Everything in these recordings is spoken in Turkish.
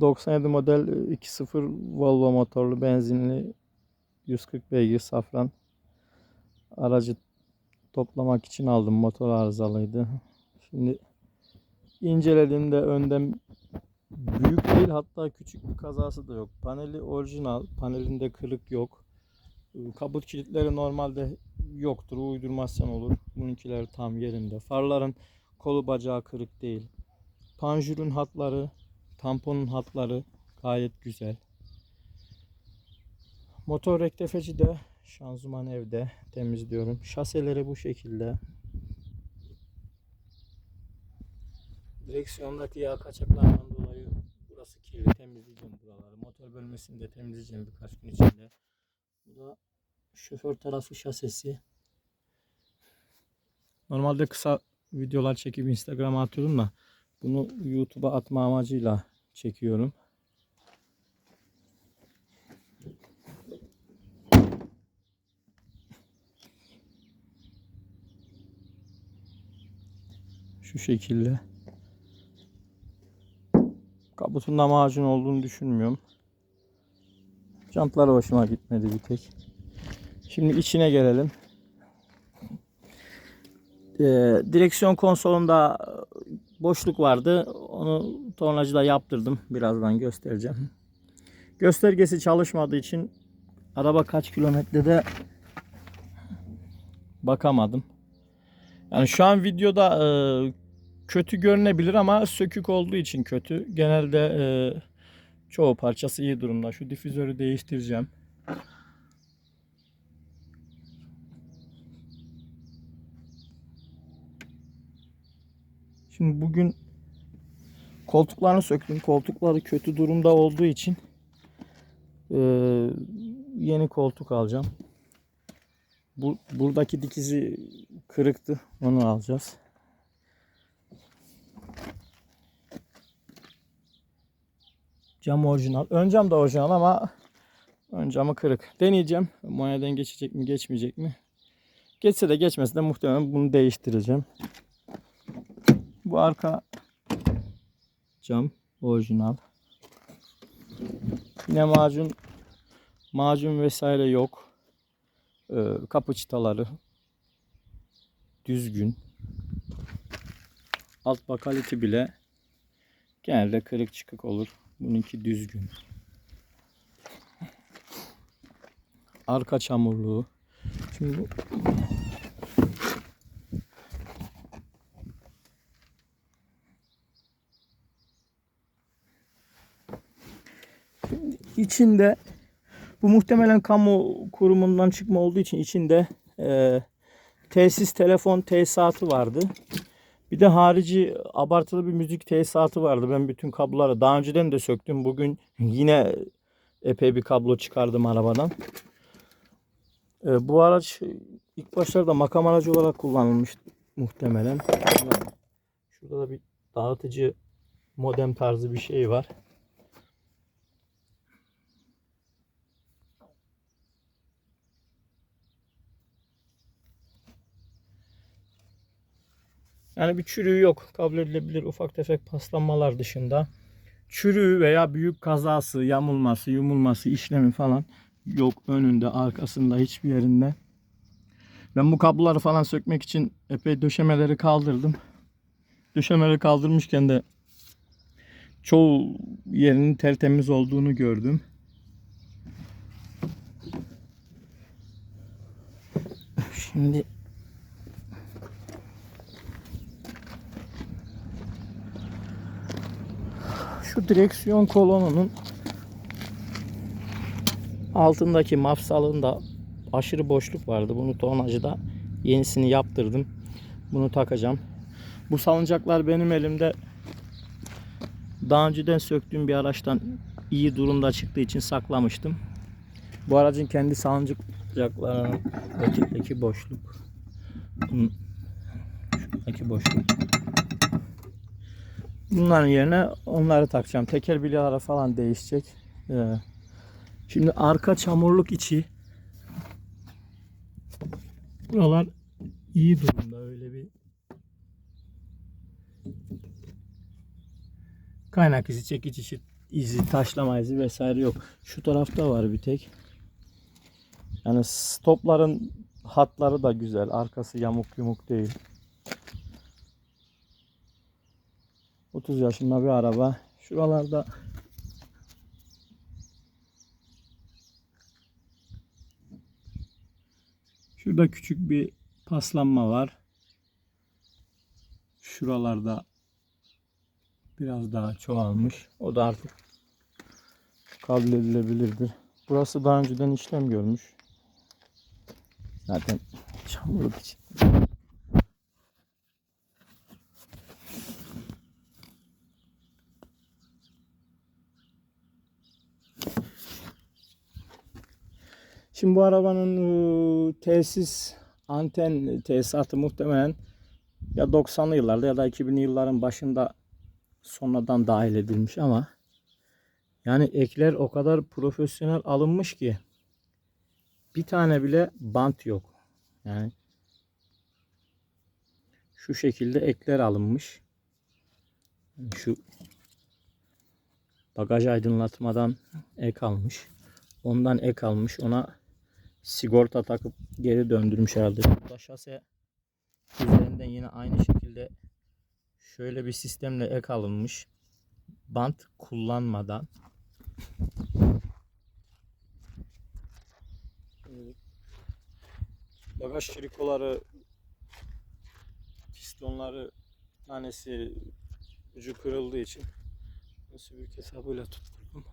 97 model 2.0 Volvo motorlu benzinli 140 beygir safran aracı toplamak için aldım. Motor arızalıydı. Şimdi incelediğimde önden büyük değil hatta küçük bir kazası da yok. Paneli orijinal. Panelinde kırık yok. Kaput kilitleri normalde yoktur. Uydurmazsan olur. Bununkiler tam yerinde. Farların kolu bacağı kırık değil. Panjurun hatları, tamponun hatları gayet güzel. Motor rektefeci de şanzıman evde temizliyorum. Şaseleri bu şekilde. Direksiyondaki yağ kaçaklarından dolayı burası kirli. Temizleyeceğim buraları. Motor bölmesini de temizleyeceğim birkaç gün içinde. Bu da şoför tarafı şasesi. Normalde kısa videolar çekip Instagram'a atıyorum da bunu YouTube'a atma amacıyla çekiyorum. Şu şekilde. Kaputunda macun olduğunu düşünmüyorum. Jantlar hoşuma gitmedi bir tek. Şimdi içine gelelim. Ee, direksiyon konsolunda boşluk vardı. Onu tornacıda yaptırdım. Birazdan göstereceğim. Göstergesi çalışmadığı için araba kaç kilometrede bakamadım. Yani şu an videoda e, kötü görünebilir ama sökük olduğu için kötü. Genelde e, çoğu parçası iyi durumda. Şu difüzörü değiştireceğim. Şimdi bugün koltuklarını söktüm. Koltukları kötü durumda olduğu için e, yeni koltuk alacağım. Bu, buradaki dikizi kırıktı. Onu alacağız. Cam orijinal. Ön cam da orijinal ama ön camı kırık. Deneyeceğim. Muayeneden geçecek mi geçmeyecek mi? Geçse de geçmese de muhtemelen bunu değiştireceğim. Bu arka cam orijinal. Yine macun macun vesaire yok. Ee, kapı çıtaları düzgün. Alt bakaliti bile genelde kırık çıkık olur. Bununki düzgün. Arka çamurluğu. Şimdi bu içinde bu muhtemelen kamu kurumundan çıkma olduğu için içinde e, tesis telefon tesisatı vardı. Bir de harici abartılı bir müzik tesisatı vardı. Ben bütün kabloları daha önceden de söktüm. Bugün yine epey bir kablo çıkardım arabadan. E, bu araç ilk başlarda makam aracı olarak kullanılmış muhtemelen. Şurada da bir dağıtıcı modem tarzı bir şey var. Yani bir çürüğü yok. Kabul edilebilir ufak tefek paslanmalar dışında. Çürüğü veya büyük kazası, yamulması, yumulması, işlemi falan yok. Önünde, arkasında, hiçbir yerinde. Ben bu kabloları falan sökmek için epey döşemeleri kaldırdım. Döşemeleri kaldırmışken de çoğu yerinin tertemiz olduğunu gördüm. Şimdi şu direksiyon kolonunun altındaki mafsalında aşırı boşluk vardı. Bunu tornacıda yenisini yaptırdım. Bunu takacağım. Bu salıncaklar benim elimde daha önceden söktüğüm bir araçtan iyi durumda çıktığı için saklamıştım. Bu aracın kendi salıncaklarının öteki boşluk. Bunun şuradaki boşluk. Bunların yerine onları takacağım. Teker bilyalara falan değişecek. Ee, şimdi arka çamurluk içi buralar iyi durumda. Öyle bir kaynak izi çekici izi, taşlama izi vesaire yok. Şu tarafta var bir tek. Yani stopların hatları da güzel. Arkası yamuk yumuk değil. 30 yaşında bir araba. Şuralarda Şurada küçük bir paslanma var. Şuralarda biraz daha çoğalmış. O da artık kabul edilebilirdir. Burası daha önceden işlem görmüş. Zaten çamurluk için. Şimdi bu arabanın ıı, tesis anten tesisatı muhtemelen ya 90'lı yıllarda ya da 2000'li yılların başında sonradan dahil edilmiş ama yani ekler o kadar profesyonel alınmış ki bir tane bile bant yok. Yani şu şekilde ekler alınmış. Şu bagaj aydınlatmadan ek almış. Ondan ek almış. Ona sigorta takıp geri döndürmüş herhalde. Burada şase üzerinden yine aynı şekilde şöyle bir sistemle ek alınmış. Bant kullanmadan. Bagaj şirikoları pistonları bir tanesi ucu kırıldığı için nasıl büyük hesabıyla tutturdum.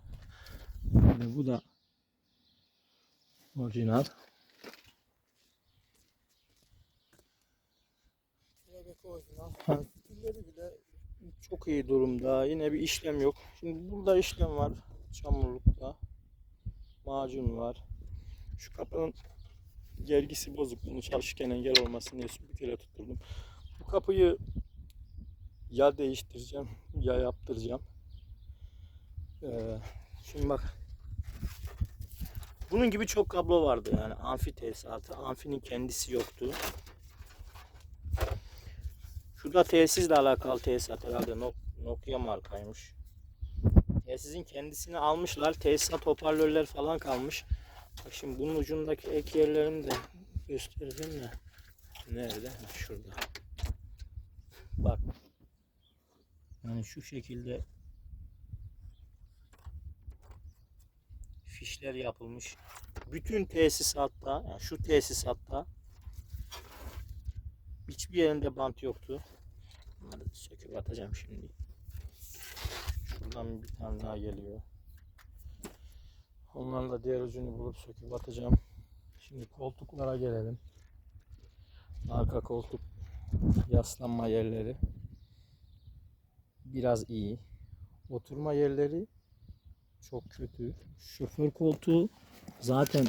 Yani bu da orijinal. Kelebek orijinal. Ha, fitilleri bile çok iyi durumda. Yine bir işlem yok. Şimdi burada işlem var. Çamurlukta. Macun var. Şu kapının gergisi bozuk. Bunu çalışırken engel olmasın diye süpürgeyle tutturdum. Bu kapıyı ya değiştireceğim ya yaptıracağım. Ee, şimdi bak. Bunun gibi çok kablo vardı yani amfi tesisatı. Amfinin kendisi yoktu. Şurada tesisle alakalı tesisat herhalde Nok- Nokia markaymış. Tesisin kendisini almışlar. Tesisat hoparlörler falan kalmış. Bak şimdi bunun ucundaki ek yerlerini de göstereceğim de. Nerede? Şurada. Bak. Yani şu şekilde fişler yapılmış. Bütün tesisatta, yani şu tesisatta hiçbir yerinde bant yoktu. Bunları söküp atacağım şimdi. Şuradan bir tane daha geliyor. Onlarla diğer ucunu bulup söküp atacağım. Şimdi koltuklara gelelim. Arka koltuk yaslanma yerleri biraz iyi. Oturma yerleri çok kötü. Şoför koltuğu zaten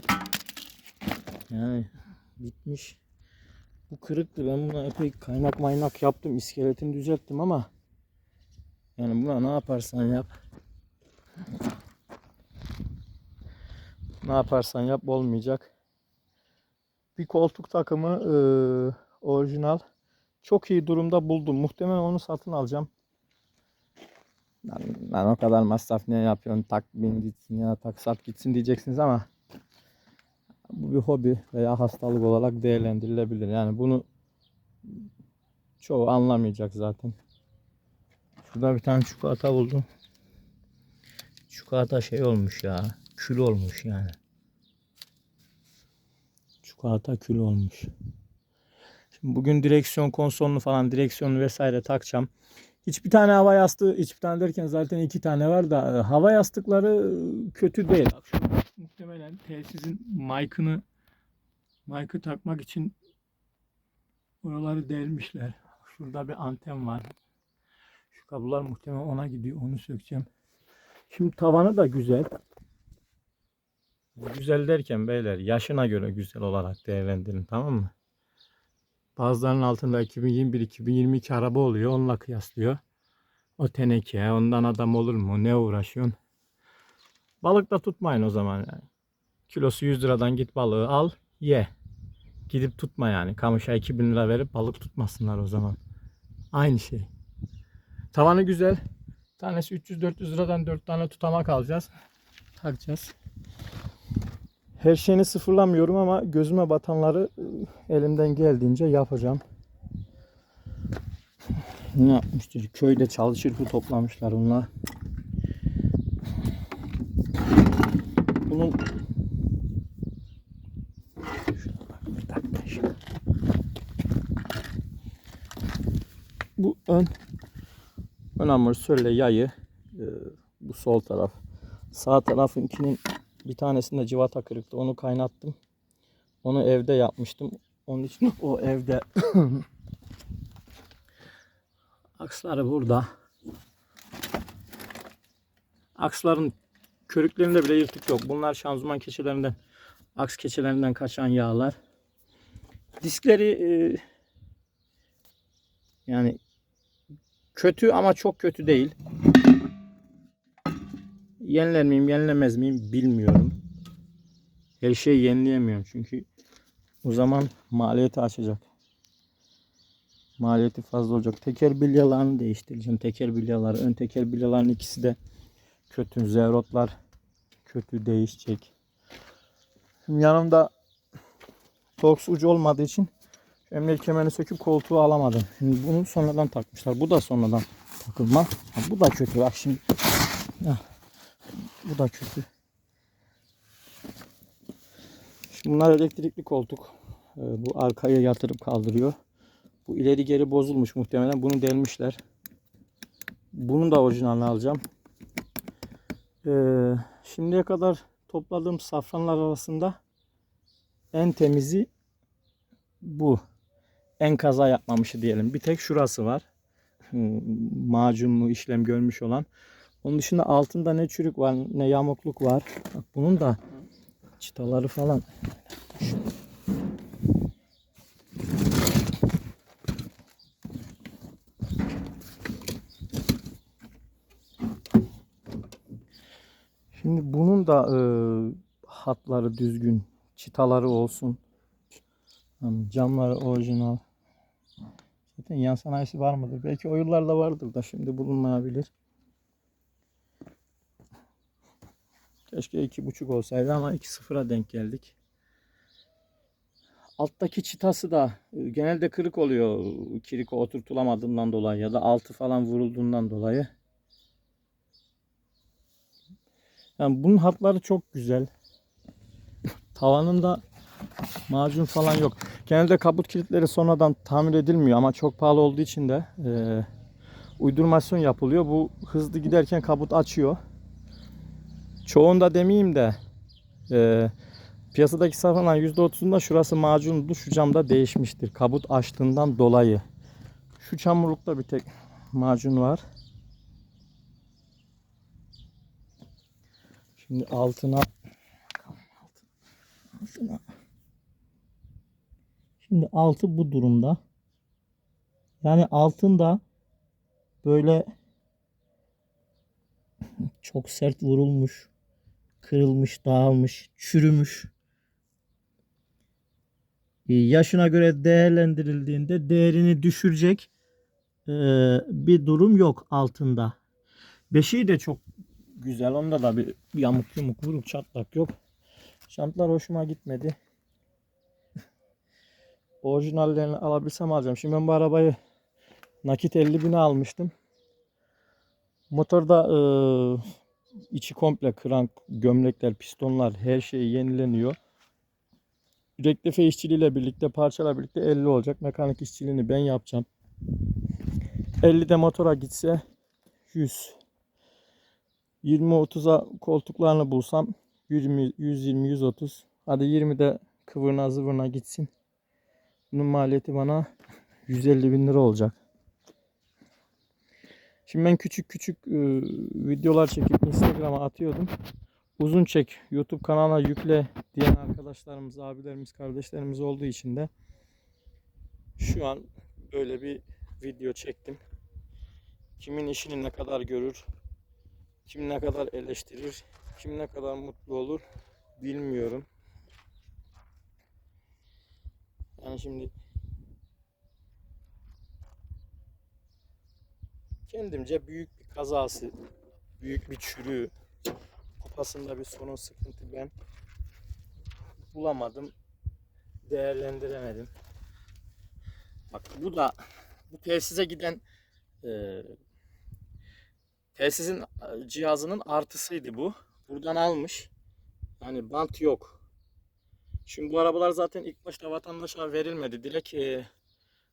yani bitmiş. Bu kırıktı. Ben buna epey kaynak maynak yaptım. İskeletini düzelttim ama yani buna ne yaparsan yap ne yaparsan yap olmayacak. Bir koltuk takımı eee, orijinal. Çok iyi durumda buldum. Muhtemelen onu satın alacağım. Lan, lan o kadar masraf niye yapıyorsun? Tak bin gitsin ya tak sat gitsin diyeceksiniz ama bu bir hobi veya hastalık olarak değerlendirilebilir. Yani bunu çoğu anlamayacak zaten. Şurada bir tane çikolata buldum. Çikolata şey olmuş ya. Kül olmuş yani. Çikolata kül olmuş. Şimdi bugün direksiyon konsolunu falan direksiyonu vesaire takacağım. Hiçbir tane hava yastığı, hiçbir tane derken zaten iki tane var da e, hava yastıkları e, kötü değil. Muhtemelen telsizin mic'ını mic'ı takmak için oraları delmişler. Şurada bir anten var. Şu kablolar muhtemelen ona gidiyor. Onu sökeceğim. Şimdi tavanı da güzel. Güzel derken beyler yaşına göre güzel olarak değerlendirin tamam mı? Bazılarının altında 2021-2022 araba oluyor. Onunla kıyaslıyor. O teneke. Ondan adam olur mu? Ne uğraşıyorsun? Balık da tutmayın o zaman yani. Kilosu 100 liradan git balığı al ye. Gidip tutma yani. Kamışa 2000 lira verip balık tutmasınlar o zaman. Aynı şey. Tavanı güzel. Tanesi 300-400 liradan 4 tane tutamak alacağız. Takacağız. Her şeyini sıfırlamıyorum ama gözüme batanları e, elimden geldiğince yapacağım. Ne yapmıştır? Köyde çalışır bu toplamışlar onlar. Bunun. Bu ön ön amortisörle yayı e, bu sol taraf. Sağ tarafınkinin bir tanesinde civata kırıktı. Onu kaynattım. Onu evde yapmıştım. Onun için o evde aksları burada. Aksların körüklerinde bile yırtık yok. Bunlar şanzıman keçelerinden, aks keçelerinden kaçan yağlar. Diskleri e, yani kötü ama çok kötü değil. Yeniler miyim, yenilemez miyim bilmiyorum. Her şeyi yenileyemiyorum çünkü o zaman maliyeti açacak. Maliyeti fazla olacak. Teker bilyalarını değiştireceğim. Teker bilyaları, ön teker bilyaların ikisi de kötü. Zevrotlar kötü değişecek. Şimdi yanımda Torx ucu olmadığı için emniyet kemerini söküp koltuğu alamadım. Şimdi bunu sonradan takmışlar. Bu da sonradan takılma. Bu da kötü. Bak şimdi. Hah. Bu da kötü. Şimdi bunlar elektrikli koltuk. Ee, Bu arkaya yatırıp kaldırıyor. Bu ileri geri bozulmuş muhtemelen. Bunu delmişler. Bunun da orijinalini alacağım. Ee, şimdiye kadar topladığım safranlar arasında en temizi bu. En kaza yapmamışı diyelim. Bir tek şurası var. Hmm, Macunlu işlem görmüş olan. Onun dışında altında ne çürük var ne yamukluk var. Bak bunun da çıtaları falan. Şimdi bunun da e, hatları düzgün, çıtaları olsun. Camları orijinal. Zaten yan sanayisi var mıdır? Belki o yıllarda vardır da şimdi bulunmayabilir. Keşke iki buçuk olsaydı ama 2-0'a denk geldik. Alttaki çıtası da e, genelde kırık oluyor. Kiriko oturtulamadığından dolayı ya da altı falan vurulduğundan dolayı. Yani bunun hatları çok güzel. Tavanında macun falan yok. Genelde kaput kilitleri sonradan tamir edilmiyor ama çok pahalı olduğu için de e, uydurmasyon yapılıyor. Bu hızlı giderken kaput açıyor. Çoğunda demeyeyim de e, piyasadaki satılan %30'unda şurası macundu. Şu camda değişmiştir. Kabut açtığından dolayı. Şu çamurlukta bir tek macun var. Şimdi altına altına Şimdi altı bu durumda. Yani altında böyle çok sert vurulmuş, kırılmış, dağılmış, çürümüş. Ee, Yaşına göre değerlendirildiğinde değerini düşürecek ee, bir durum yok altında. Beşiği de çok güzel. Onda da bir yamuk yumuk vuruk çatlak yok. Şantlar hoşuma gitmedi. Orijinallerini alabilsem alacağım. Şimdi ben bu arabayı nakit 50 bine almıştım. Motorda e, içi komple krank, gömlekler, pistonlar her şey yenileniyor. Rektife işçiliğiyle birlikte parçalar birlikte 50 olacak. Mekanik işçiliğini ben yapacağım. 50 de motora gitse 100. 20-30'a koltuklarını bulsam 20, 120, 130. Hadi 20 de kıvırına zıvırına gitsin. Bunun maliyeti bana 150 bin lira olacak. Şimdi ben küçük küçük e, videolar çekip Instagram'a atıyordum. Uzun çek YouTube kanalına yükle diyen arkadaşlarımız, abilerimiz, kardeşlerimiz olduğu için de şu an böyle bir video çektim. Kimin işini ne kadar görür, kim ne kadar eleştirir, kim ne kadar mutlu olur bilmiyorum. Yani şimdi kendimce büyük bir kazası, büyük bir çürüğü, kupasında bir sorun sıkıntı ben bulamadım, değerlendiremedim. Bak bu da bu telsize giden e, telsizin e, cihazının artısıydı bu. Buradan almış. Yani bant yok. Şimdi bu arabalar zaten ilk başta vatandaşa verilmedi. Direkt e,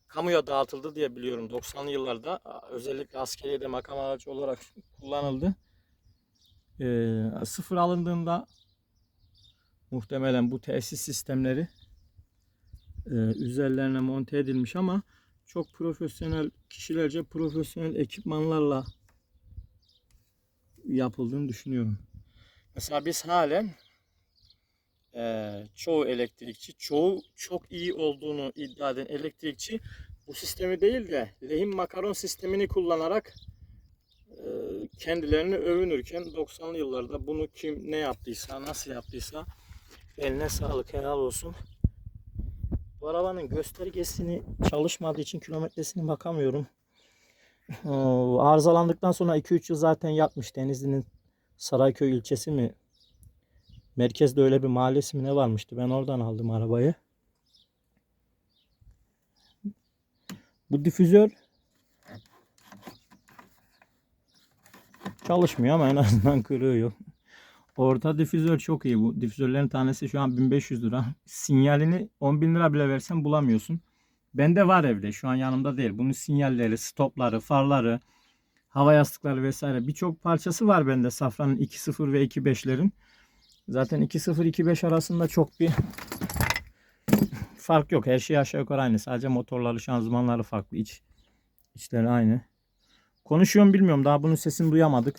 kamuya dağıtıldı diye biliyorum 90'lı yıllarda. Özellikle askeriyede makam aracı olarak kullanıldı. E, sıfır alındığında muhtemelen bu tesis sistemleri e, üzerlerine monte edilmiş ama çok profesyonel kişilerce profesyonel ekipmanlarla yapıldığını düşünüyorum. Mesela biz halen eee, çoğu elektrikçi, çoğu çok iyi olduğunu iddia eden elektrikçi bu sistemi değil de lehim makaron sistemini kullanarak eee, kendilerini övünürken 90'lı yıllarda bunu kim ne yaptıysa, nasıl yaptıysa eline sağlık, helal olsun. Bu arabanın göstergesini çalışmadığı için kilometresine bakamıyorum. Arızalandıktan sonra 2-3 yıl zaten yatmış. Denizli'nin Sarayköy ilçesi mi? Merkezde öyle bir mahallesi mi ne varmıştı? Ben oradan aldım arabayı. Bu difüzör çalışmıyor ama en azından kırığı yok. Orta difüzör çok iyi. Bu difüzörlerin tanesi şu an 1500 lira. Sinyalini 10.000 lira bile versen bulamıyorsun. Bende var evde. Şu an yanımda değil. Bunun sinyalleri, stopları, farları, hava yastıkları vesaire birçok parçası var bende. Safran'ın 2.0 ve 2.5'lerin. Zaten 2.0 2.5 arasında çok bir fark yok. Her şey aşağı yukarı aynı. Sadece motorları, şanzımanları farklı. İç, içleri aynı. Konuşuyorum bilmiyorum. Daha bunun sesini duyamadık.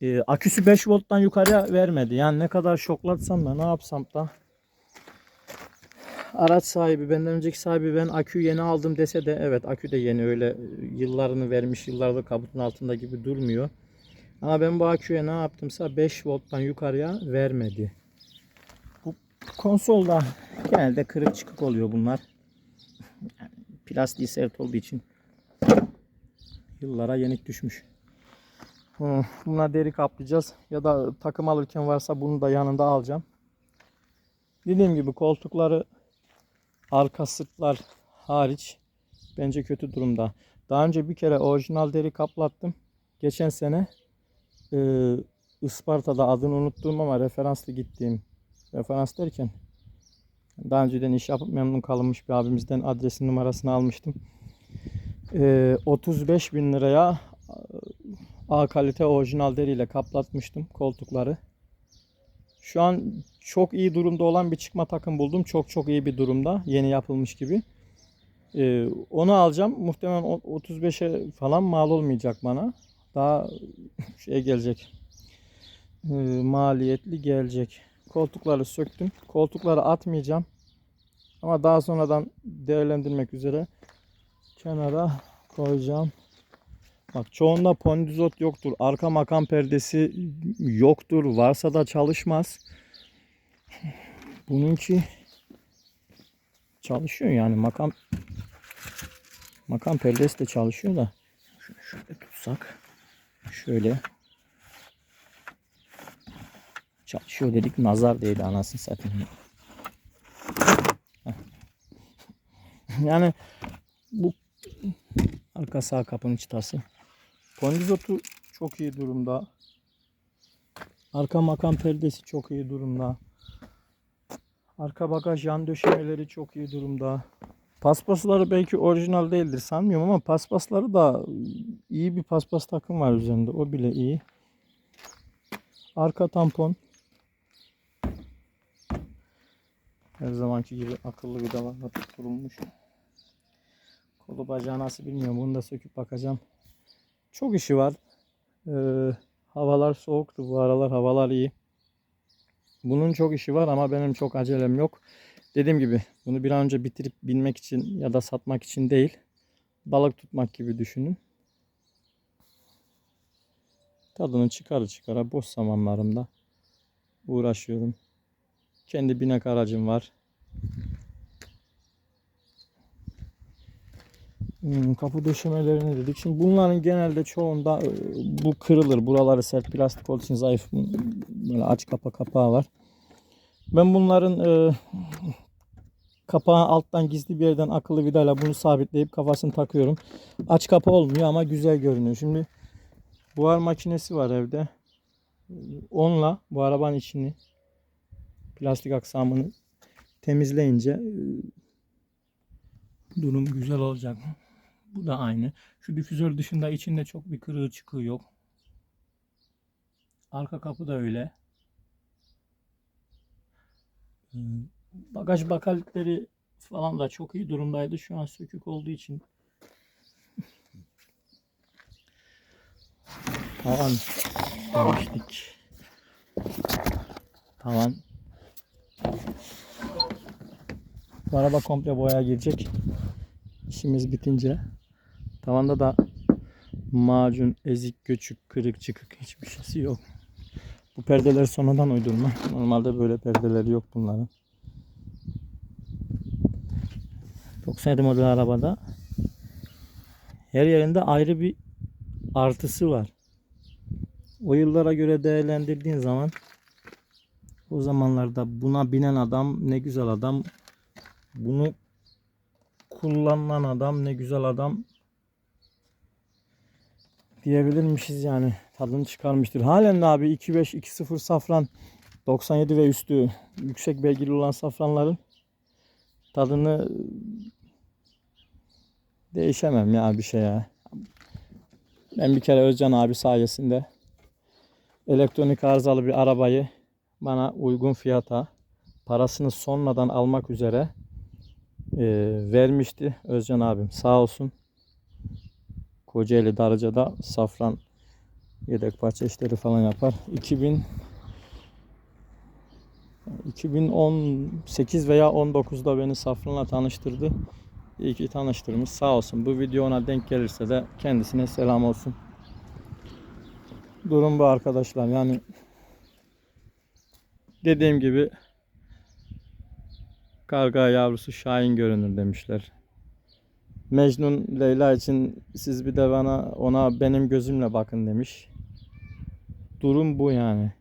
Ee, aküsü 5 volttan yukarıya vermedi. Yani ne kadar şoklatsam da ne yapsam da araç sahibi benden önceki sahibi ben akü yeni aldım dese de evet akü de yeni öyle yıllarını vermiş yıllarda kabutun altında gibi durmuyor. Ama ben bu aküye ne yaptımsa 5 volttan yukarıya vermedi. Bu konsolda genelde kırık çıkık oluyor bunlar. Yani plastiği sert olduğu için yıllara yenik düşmüş. Buna deri kaplayacağız. Ya da takım alırken varsa bunu da yanında alacağım. Dediğim gibi koltukları arka sırtlar hariç bence kötü durumda. Daha önce bir kere orijinal deri kaplattım. Geçen sene e, Isparta'da adını unuttuğum ama referanslı gittiğim referans derken daha önceden iş yapıp memnun kalınmış bir abimizden adresin numarasını almıştım. E, 35 bin liraya A kalite orijinal deriyle kaplatmıştım koltukları. Şu an çok iyi durumda olan bir çıkma takım buldum. Çok çok iyi bir durumda. Yeni yapılmış gibi. Ee, onu alacağım. Muhtemelen o- 35'e falan mal olmayacak bana. Daha şey gelecek. Ee, maliyetli gelecek. Koltukları söktüm. Koltukları atmayacağım. Ama daha sonradan değerlendirmek üzere kenara koyacağım. Bak çoğunda pondizot yoktur. Arka makam perdesi yoktur. Varsa da çalışmaz. Bununki çalışıyor yani makam makam perdesi de çalışıyor da şöyle tutsak şöyle çalışıyor dedik nazar değdi anasını satayım. Yani bu arka sağ kapının çıtası. Kondizotu çok iyi durumda. Arka makam perdesi çok iyi durumda. Arka bagaj yan döşemeleri çok iyi durumda. Paspasları belki orijinal değildir sanmıyorum ama paspasları da iyi bir paspas takım var üzerinde. O bile iyi. Arka tampon. Her zamanki gibi akıllı vidalarla tutulmuş. Kolu bacağı nasıl bilmiyorum. Bunu da söküp bakacağım. Çok işi var. Ee, havalar soğuktu bu aralar. Havalar iyi. Bunun çok işi var ama benim çok acelem yok. Dediğim gibi bunu bir an önce bitirip binmek için ya da satmak için değil. Balık tutmak gibi düşünün. Tadını çıkarı çıkara boş zamanlarımda uğraşıyorum. Kendi binek aracım var. Hmm, kapı döşemelerini dedik. Şimdi bunların genelde çoğunda e, bu kırılır. Buraları sert plastik olduğu için zayıf. Böyle aç kapa kapağı var. Ben bunların e, kapağı alttan gizli bir yerden akıllı vidayla bunu sabitleyip kafasını takıyorum. Aç kapa olmuyor ama güzel görünüyor. Şimdi buhar makinesi var evde. Onunla bu arabanın içini plastik aksamını temizleyince e, durum güzel olacak. Bu da aynı. Şu difüzör dışında içinde çok bir kırığı çıkığı yok. Arka kapı da öyle. Ee, Bagaj bakallikleri falan da çok iyi durumdaydı. Şu an sökük olduğu için. Tavan demiştik. Tavan. Bu araba komple boya girecek. İşimiz bitince. Tavanda da macun, ezik, göçük, kırık, çıkık hiçbir şeysi yok. Bu perdeler sonradan uydurma. Normalde böyle perdeleri yok bunların. 97 model arabada her yerinde ayrı bir artısı var. O yıllara göre değerlendirdiğin zaman o zamanlarda buna binen adam ne güzel adam. Bunu kullanan adam ne güzel adam diyebilirmişiz yani. Tadını çıkarmıştır. Halen de abi 2.5 2.0 safran 97 ve üstü yüksek beygirli olan safranların tadını değişemem ya bir şey ya. Ben bir kere Özcan abi sayesinde elektronik arızalı bir arabayı bana uygun fiyata parasını sonradan almak üzere e, vermişti Özcan abim. Sağ olsun. Kocaeli Darıca'da safran yedek parça işleri falan yapar. 2000 2018 veya 19'da beni safranla tanıştırdı. İyi ki tanıştırmış. Sağ olsun. Bu video ona denk gelirse de kendisine selam olsun. Durum bu arkadaşlar. Yani dediğim gibi karga yavrusu şahin görünür demişler. Mecnun Leyla için siz bir de bana ona benim gözümle bakın demiş. Durum bu yani.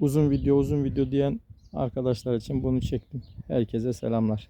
Uzun video uzun video diyen arkadaşlar için bunu çektim. Herkese selamlar.